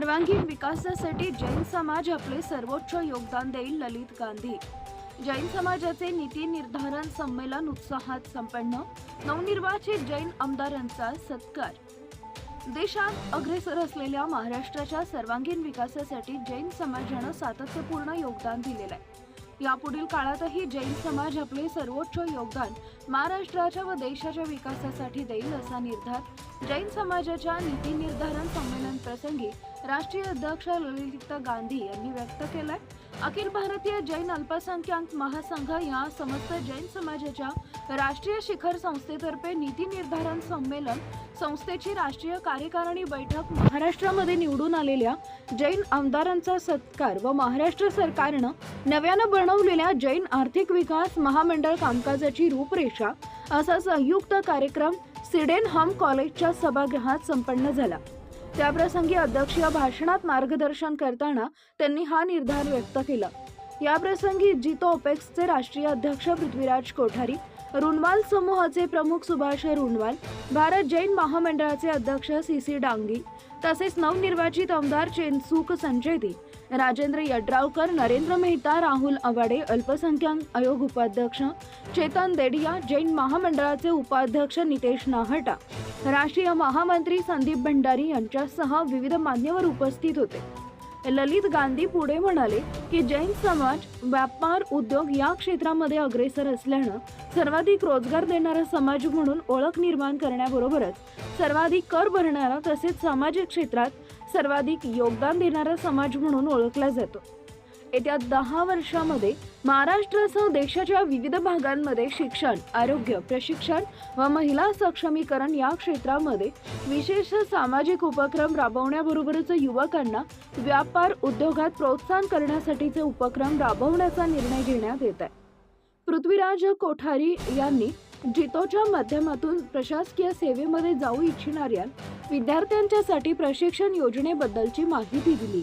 सर्वांगीण विकासासाठी जैन समाज आपले सर्वोच्च योगदान देईल ललित गांधी. जैन समाजाचे नीती निर्धारण संमेलन उत्साहात संपन्न. नवनिर्वाचित जैन आमदारांचा सत्कार. देशात अग्रेसर असलेल्या महाराष्ट्राच्या सर्वांगीण विकासासाठी जैन समाजानं सातत्यपूर्ण योगदान दिलेलं आहे. यापुढील काळातही जैन समाज आपले सर्वोच्च योगदान महाराष्ट्राच्या व देशाच्या विकासासाठी देईल असा निर्धार जैन समाजाच्या नीती निर्धारण संमेलन प्रसंगी राष्ट्रीय अध्यक्ष ललित गांधी यांनी व्यक्त केलाय. अखिल भारतीय जैन अल्पसंख्याक महासंघ या समस्त जैन समाजाच्या राष्ट्रीय शिखर संस्थेतर्फे नीती निर्धारण संमेलन संस्थेची राष्ट्रीय कार्यकारिणी बैठक महाराष्ट्रामध्ये निवडून आलेल्या जैन आमदारांचा सत्कार व महाराष्ट्र सरकारनं नव्यानं बनवलेल्या जैन आर्थिक विकास महामंडळ कामकाजाची रूपरेषा असा संयुक्त कार्यक्रम सिडेनहम कॉलेजच्या सभागृहात संपन्न झाला. त्याप्रसंगी अध्यक्षीय भाषणात मार्गदर्शन करताना त्यांनी हा निर्धार व्यक्त केला. याप्रसंगी जितो ओपेक्सचे राष्ट्रीय अध्यक्ष पृथ्वीराज कोठारी रुणवाल समूहाचे प्रमुख सुभाष रुणवाल भारत जैन महामंडळाचे अध्यक्ष सी सी डांगी तसेच नवनिर्वाचित आमदार चेनसुक संचेती राजेंद्र यड्रावकर नरेंद्र मेहता राहुल आवाडे अल्पसंख्याक आयोग उपाध्यक्ष चेतन देडिया जैन महामंडळाचे उपाध्यक्ष नितेश नाहटा. राष्ट्रीय महामंत्री संदीप भंडारी यांच्यासह विविध मान्यवर उपस्थित होते. ललित गांधी पुढे म्हणाले की जैन समाज व्यापार उद्योग या क्षेत्रामध्ये अग्रेसर असल्यानं सर्वाधिक रोजगार देणारा समाज म्हणून ओळख निर्माण करण्याबरोबरच सर्वाधिक कर भरणारा तसेच सामाजिक क्षेत्रात सर्वाधिक योगदान देणारा समाज म्हणून ओळखला जातो. येत्या दहा वर्षामध्ये महाराष्ट्रासह देशाच्या विविध भागांमध्ये शिक्षण आरोग्य प्रशिक्षण व महिला सक्षमीकरण या क्षेत्रामध्ये विशेष सामाजिक उपक्रम राबवण्याबरोबरच युवकांना व्यापार उद्योगात प्रोत्साहन करण्यासाठीचे उपक्रम राबवण्याचा निर्णय घेण्यात येत आहे. पृथ्वीराज कोठारी यांनी जितोच्या माध्यमातून प्रशासकीय सेवेमध्ये जाऊ इच्छिणाऱ्या विद्यार्थ्यांच्यासाठी प्रशिक्षण योजनेबद्दलची माहिती दिली.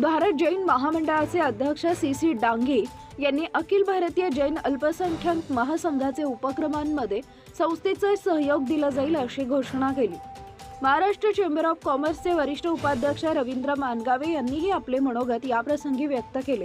भारत जैन महामंडळाचे अध्यक्ष सी सी डांगे यांनी अखिल भारतीय जैन अल्पसंख्याक महासंघाचे उपक्रमांमध्ये संस्थेचा सहयोग दिला जाईल अशी घोषणा केली. महाराष्ट्र चेंबर ऑफ कॉमर्सचे वरिष्ठ उपाध्यक्ष रवींद्र मानगावे यांनीही आपले मनोगत याप्रसंगी व्यक्त केले.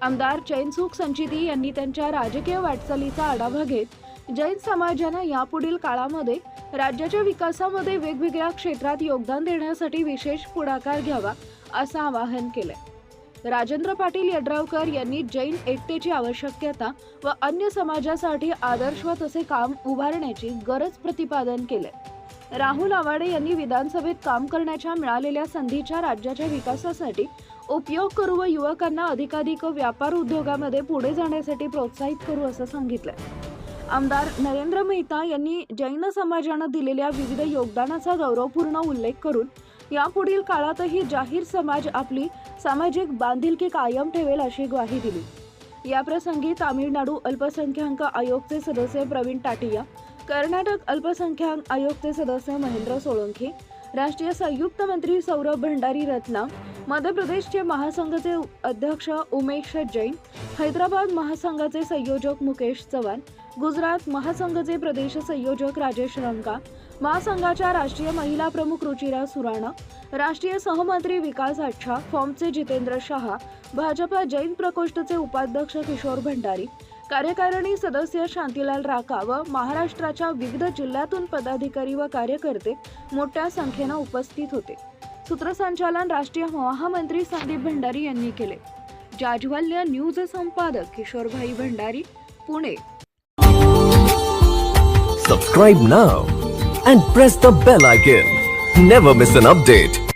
आमदार चैनसुख संचिती यांनी त्यांच्या राजकीय वाटचालीचा आढावा घेत जैन समाजानं यापुढील काळामध्ये राज्याच्या विकासामध्ये वेगवेगळ्या क्षेत्रात योगदान देण्यासाठी विशेष पुढाकार घ्यावा असं आवाहन केलंय. राजेंद्र पाटील यड्रावकर यांनी जैन एकतेची आवश्यकता व अन्य समाजासाठी आदर्शवत असे काम उभारण्याची गरज प्रतिपादन केलंय. राहुल आवाडे यांनी विधानसभेत काम करण्याच्या मिळालेल्या संधीच्या राज्याच्या विकासासाठी उपयोग करू व युवकांना अधिकाधिक व्यापार उद्योगामध्ये पुढे जाण्यासाठी प्रोत्साहित करू असं सांगितलंय. आमदार नरेंद्र मेहता यांनी जैन समाजानं दिलेल्या विविध योगदानाचा गौरवपूर्ण उल्लेख करून यापुढील काळातही जाहीर समाज आपली सामाजिक बांधिलकी कायम ठेवेल अशी ग्वाही दिली. याप्रसंगी तामिळनाडू अल्पसंख्याक आयोगचे सदस्य प्रवीण टाटिया कर्नाटक अल्पसंख्याक आयोगचे सदस्य महेंद्र सोळंकी राष्ट्रीय संयुक्त मंत्री सौरभ भंडारी रत्ना मध्य प्रदेशचे महासंघाचे अध्यक्ष उमेश जैन हैदराबाद महासंघाचे संयोजक मुकेश चव्हाण गुजरात महासंघाचे प्रदेश संयोजक राजेश रंका महासंघाच्या राष्ट्रीय महिला प्रमुख रुचिरा सुराणा राष्ट्रीय सहमंत्री विकास आच्छा फॉर्मचे जितेंद्र शहा भाजपा जैन प्रकोष्ठचे उपाध्यक्ष किशोर भंडारी कार्यकारिणी सदस्य शांतीलाल राका व महाराष्ट्राच्या विविध जिल्ह्यातून पदाधिकारी व कार्यकर्ते मोठ्या संख्येनं उपस्थित होते. सूत्रसंचालन राष्ट्रीय महामंत्री संदीप भंडारी यांनी केले. जाज्वल्य न्यूज संपादक Kishorbhai Bhandari Pune. Subscribe now and press the bell icon never miss an update